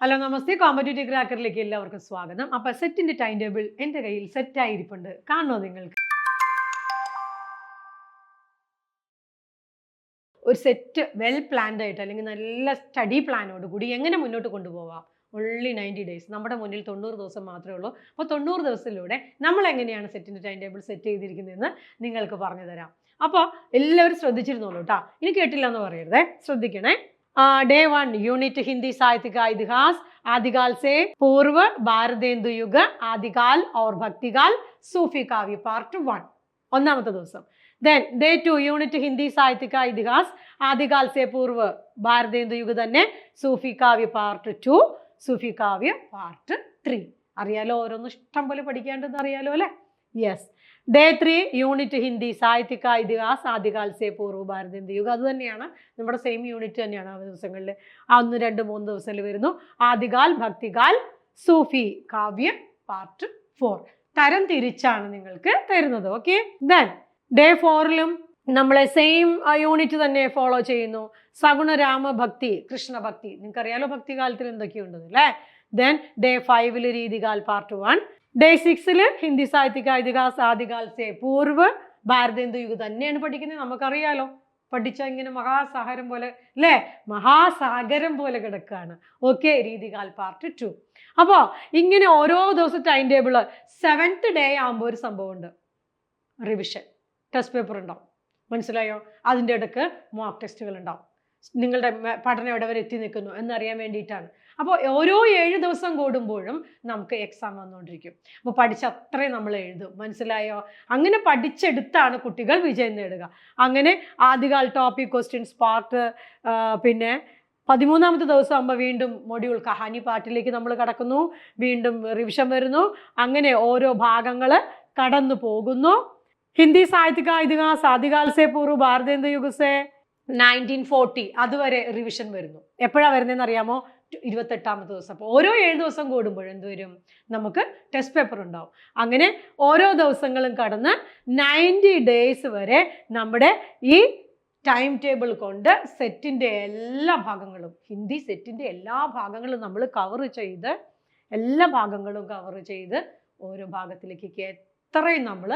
Hello നമസ്തേ. Competitive ക്രാക്കറിലേക്ക് എല്ലാവർക്കും സ്വാഗതം. അപ്പൊ സെറ്റിന്റെ ടൈം ടേബിൾ എന്റെ കയ്യിൽ സെറ്റ് ആയിരിപ്പുണ്ട് കാണണോ നിങ്ങൾക്ക്? ഒരു സെറ്റ് വെൽ പ്ലാൻഡ് ആയിട്ട് അല്ലെങ്കിൽ നല്ല സ്റ്റഡി പ്ലാനോട് കൂടി എങ്ങനെ മുന്നോട്ട് കൊണ്ടുപോവാം? ഒൺലി നയന്റി ഡേയ്സ് നമ്മുടെ മുന്നിൽ തൊണ്ണൂറ് ദിവസം മാത്രമേ ഉള്ളൂ. അപ്പോൾ തൊണ്ണൂറ് ദിവസത്തിലൂടെ നമ്മൾ എങ്ങനെയാണ് സെറ്റിന്റെ ടൈം ടേബിൾ സെറ്റ് ചെയ്തിരിക്കുന്നതെന്ന് നിങ്ങൾക്ക് പറഞ്ഞു തരാം. അപ്പോൾ എല്ലാവരും ശ്രദ്ധിച്ചിരുന്നുള്ളൂ കേട്ടോ ഇനി കേട്ടില്ല എന്ന് പറയരുതേ. ശ്രദ്ധിക്കണേ. डे वन यूनिट हिंदी साहित्य का इतिहास आदिकाल से पूर्व ഭാരതേന്ദു യുഗ ആദികാൽ ഓർ ഭക്തികാൽ സൂഫി കാവ്യ പാർട്ട് വൺ ഒന്നാമത്തെ ദിവസം then day two unit Hindi സാഹിത്യ കാ ഇതിഹാസ് ആദികാൽ സെ പൂർവ് ഭാരതേന്ദു യുഗ തന്നെ സൂഫി കാവ്യ പാർട്ട് ടു സൂഫി കാവ്യ പാർട്ട് ത്രീ അറിയാലോ ഓരോന്നും ഇഷ്ടം പോലെ പഠിക്കേണ്ടത് അറിയാലോ അല്ലേ Yes day three unit Hindi സാഹിത്യക ഇതിഹാസ് ആദ്യകാലത്തെ പൂർവ ഭാരത ഭാരതേന്ദു യുഗം അത് തന്നെയാണ് നമ്മുടെ സെയിം യൂണിറ്റ് തന്നെയാണ് ആ ദിവസങ്ങളിൽ ആ ഒന്ന് രണ്ട് മൂന്ന് ദിവസങ്ങളിൽ വരുന്നു. ആദികാൽ ഭക്തികാൽ സൂഫി കാവ്യ പാർട്ട് ഫോർ തരം തിരിച്ചാണ് നിങ്ങൾക്ക് തരുന്നത്. ഓക്കെ ദെൻ ഡേ ഫോറിലും നമ്മളെ സെയിം യൂണിറ്റ് തന്നെ ഫോളോ ചെയ്യുന്നു. സഗുണരാമ ഭക്തി കൃഷ്ണഭക്തി നിങ്ങൾക്കറിയാലോ ഭക്തികാലത്തിൽ എന്തൊക്കെയുണ്ടെന്ന് അല്ലേ? ദെൻ ഡേ ഫൈവിൽ രീതികാൽ പാർട്ട് വൺ ഡേ സിക്സിൽ ഹിന്ദി സാഹിത്യക ഇതിഹാസ ആദികാൽ പൂർവ പൂർവ് ഭാരതേന്ദു യുഗ് തന്നെയാണ് പഠിക്കുന്നത്. നമുക്കറിയാലോ പഠിച്ച ഇങ്ങനെ മഹാസാഗരം പോലെ അല്ലേ മഹാസാഗരം പോലെ കിടക്കുകയാണ് ഓക്കെ രീതികാൽ പാർട്ട് ടു അപ്പോൾ ഇങ്ങനെ ഓരോ ദിവസം ടൈം ടേബിൾ സെവൻത്ത് ഡേ ആകുമ്പോൾ ഒരു സംഭവമുണ്ട്. റിവിഷൻ ടെസ്റ്റ് പേപ്പർ ഉണ്ടാവും. മനസ്സിലായോ? അതിന്റെ ഇടയ്ക്ക് മോക്ക് ടെസ്റ്റുകൾ ഉണ്ടാവും. നിങ്ങളുടെ പഠനം എവിടെ വരെ എത്തി നിൽക്കുന്നു എന്നറിയാൻ വേണ്ടിയിട്ടാണ്. അപ്പോൾ ഓരോ ഏഴ് ദിവസം കൂടുമ്പോഴും നമുക്ക് എക്സാം വന്നുകൊണ്ടിരിക്കും. അപ്പോൾ പഠിച്ച അത്രയും നമ്മൾ എഴുതും. മനസ്സിലായോ? അങ്ങനെ പഠിച്ചെടുത്താണ് കുട്ടികൾ വിജയം നേടുക. അങ്ങനെ ആദ്യകാല ടോപ്പിക് ക്വസ്റ്റ്യൻസ് പാർട്ട് പിന്നെ പതിമൂന്നാമത്തെ ദിവസം ആകുമ്പോൾ വീണ്ടും മൊഡ്യൂൾ കഹാനി പാട്ടിലേക്ക് നമ്മൾ കടക്കുന്നു. വീണ്ടും റിവിഷൻ വരുന്നു. അങ്ങനെ ഓരോ ഭാഗങ്ങൾ കടന്നു പോകുന്നു. ഹിന്ദി സാഹിത്യക ഇതിഹാസ് ആദികാൽ സെ പൂർവ് ഭാരതേന്ദ്ര യുഗ് സെ നയന്റീൻ ഫോർട്ടി അതുവരെ റിവിഷൻ വരുന്നു. എപ്പോഴാണ് വരുന്നതെന്ന് അറിയാമോ ഇരുപത്തെട്ടാമത്തെ ദിവസം. അപ്പോൾ ഓരോ ഏഴ് ദിവസം കൂടുമ്പോഴും എന്ത് വരും നമുക്ക് ടെസ്റ്റ് പേപ്പർ ഉണ്ടാവും. അങ്ങനെ ഓരോ ദിവസങ്ങളും കടന്ന് നയന്റി ഡേയ്സ് വരെ നമ്മുടെ ഈ ടൈം ടേബിൾ കൊണ്ട് സെറ്റിന്റെ എല്ലാ ഭാഗങ്ങളും ഹിന്ദി സെറ്റിന്റെ എല്ലാ ഭാഗങ്ങളും നമ്മൾ കവർ ചെയ്ത് എല്ലാ ഭാഗങ്ങളും കവർ ചെയ്ത് ഓരോ ഭാഗത്തിലേക്ക് എത്രയും നമ്മൾ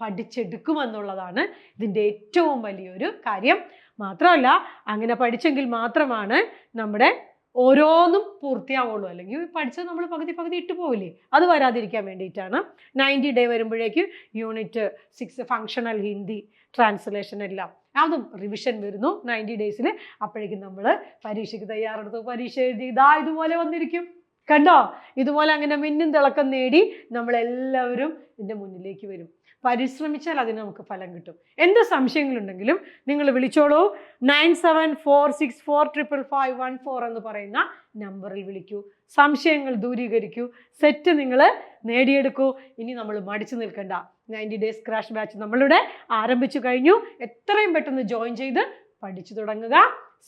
പഠിച്ചെടുക്കുമെന്നുള്ളതാണ് ഇതിന്റെ ഏറ്റവും വലിയൊരു കാര്യം. മാത്രമല്ല അങ്ങനെ പഠിച്ചെങ്കിൽ മാത്രമാണ് നമ്മുടെ ഓരോന്നും പൂർത്തിയാവുള്ളൂ. അല്ലെങ്കിൽ പഠിച്ചത് നമ്മൾ പകുതി പകുതി ഇട്ട് പോവില്ലേ? അത് വരാതിരിക്കാൻ വേണ്ടിയിട്ടാണ്. നയന്റി ഡേ വരുമ്പോഴേക്കും unit six functional Hindi translation എല്ലാം. അതും റിവിഷൻ വരുന്നു നയന്റി ഡേയ്സിൽ അപ്പോഴേക്കും നമ്മൾ പരീക്ഷയ്ക്ക് തയ്യാറെടുത്തു. പരീക്ഷ എഴുതി ഇതാ ഇതുപോലെ വന്നിരിക്കും. കണ്ടോ? ഇതുപോലെ അങ്ങനെ മിന്നും തിളക്കം നേടി നമ്മളെല്ലാവരും ഇതിന്റെ മുന്നിലേക്ക് വരും. പരിശ്രമിച്ചാൽ അതിന് നമുക്ക് ഫലം കിട്ടും. എന്ത് സംശയങ്ങളുണ്ടെങ്കിലും നിങ്ങൾ വിളിച്ചോളൂ. Nine seven four six four triple five one four എന്ന് പറയുന്ന നമ്പറിൽ വിളിക്കൂ. സംശയങ്ങൾ ദൂരീകരിക്കൂ. സെറ്റ് നിങ്ങൾ നേടിയെടുക്കൂ. ഇനി നമ്മൾ മടിച്ചു നിൽക്കണ്ട. നയന്റി ഡേയ്സ് ക്രാഷ് ബാച്ച് നമ്മളിവിടെ ആരംഭിച്ചു കഴിഞ്ഞു. എത്രയും പെട്ടെന്ന് ജോയിൻ ചെയ്ത് പഠിച്ചു തുടങ്ങുക.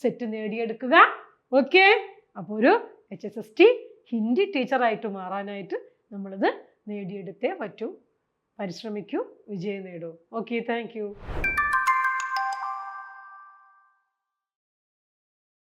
സെറ്റ് നേടിയെടുക്കുക. ഓക്കെ അപ്പോൾ ഒരു H S S T Hindi ടീച്ചറായിട്ട് മാറാനായിട്ട് നമ്മളിത് നേടിയെടുത്തേ പറ്റൂ. പരിശ്രമിക്കൂ വിജയം നേടൂ. Okay thank